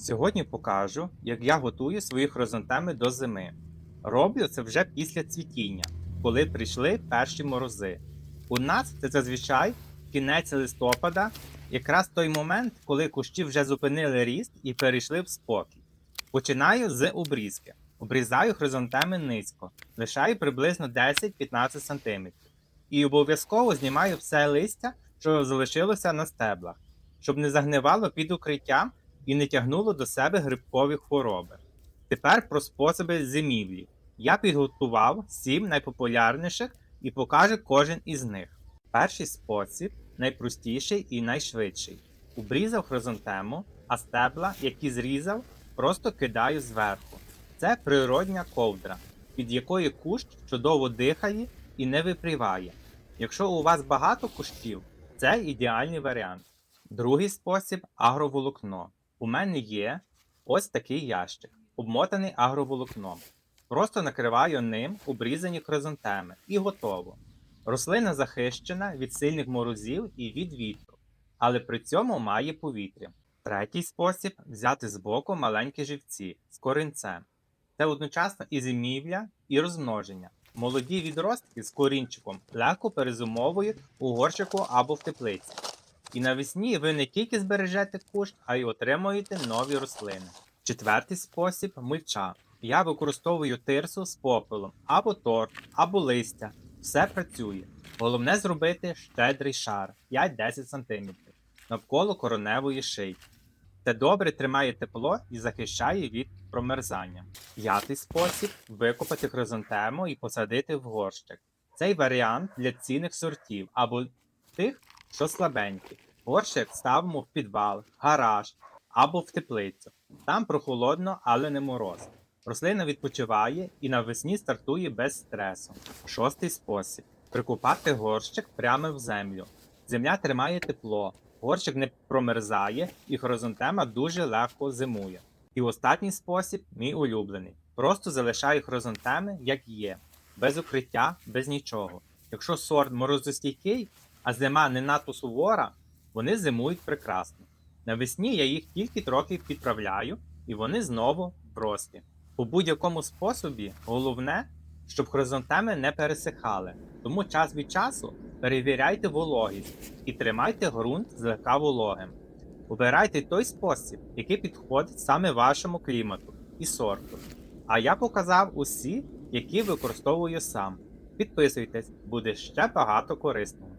Сьогодні покажу, як я готую свої хризантеми до зими. Роблю це вже після цвітіння, коли прийшли перші морози. У нас це зазвичай кінець листопада, якраз той момент, коли кущі вже зупинили ріст і перейшли в спокій. Починаю з обрізки. Обрізаю хризантеми низько, лишаю приблизно 10-15 см. І обов'язково знімаю все листя, що залишилося на стеблах, щоб не загнивало під укриттям і не тягнуло до себе грибкові хвороби. Тепер про способи зимівлі. Я підготував сім найпопулярніших і покажу кожен із них. Перший спосіб найпростіший і найшвидший. Обрізав хризантему, а стебла, які зрізав, просто кидаю зверху. Це природня ковдра, під якою кущ чудово дихає і не випріває. Якщо у вас багато кущів, це ідеальний варіант. Другий спосіб агроволокно. У мене є ось такий ящик, обмотаний агроволокном. Просто накриваю ним обрізані хризантеми і готово. Рослина захищена від сильних морозів і від вітру, але при цьому має повітря. Третій спосіб взяти збоку маленькі живці з корінцем. Це одночасно і зимівля, і розмноження. Молоді відростки з корінчиком легко перезумовують у горщику або в теплиці. І навесні ви не тільки збережете кущ, а й отримуєте нові рослини. Четвертий спосіб мульча. Я використовую тирсу з попелом, або торт, або листя. Все працює. Головне зробити щедрий шар 5-10 см навколо короневої шийки. Це добре тримає тепло і захищає від промерзання. П'ятий спосіб викопати хризантему і посадити в горщик. Цей варіант для цінних сортів або тих, що слабенькі. Горщик ставимо в підвал, гараж або в теплицю. Там прохолодно, але не мороз. Рослина відпочиває і навесні стартує без стресу. Шостий спосіб прикопати горщик прямо в землю. Земля тримає тепло, горщик не промерзає і хризантема дуже легко зимує. І останній спосіб мій улюблений. Просто залишаю хризантеми, як є, без укриття, без нічого. Якщо сорт морозостійкий, а зима не надто сувора, вони зимують прекрасно. Навесні я їх тільки трохи підправляю, і вони знову прості. У будь-якому способі головне, щоб хризантеми не пересихали, тому час від часу перевіряйте вологість і тримайте ґрунт злегка вологим. Обирайте той спосіб, який підходить саме вашому клімату і сорту. А я показав усі, які використовую сам. Підписуйтесь, буде ще багато корисного.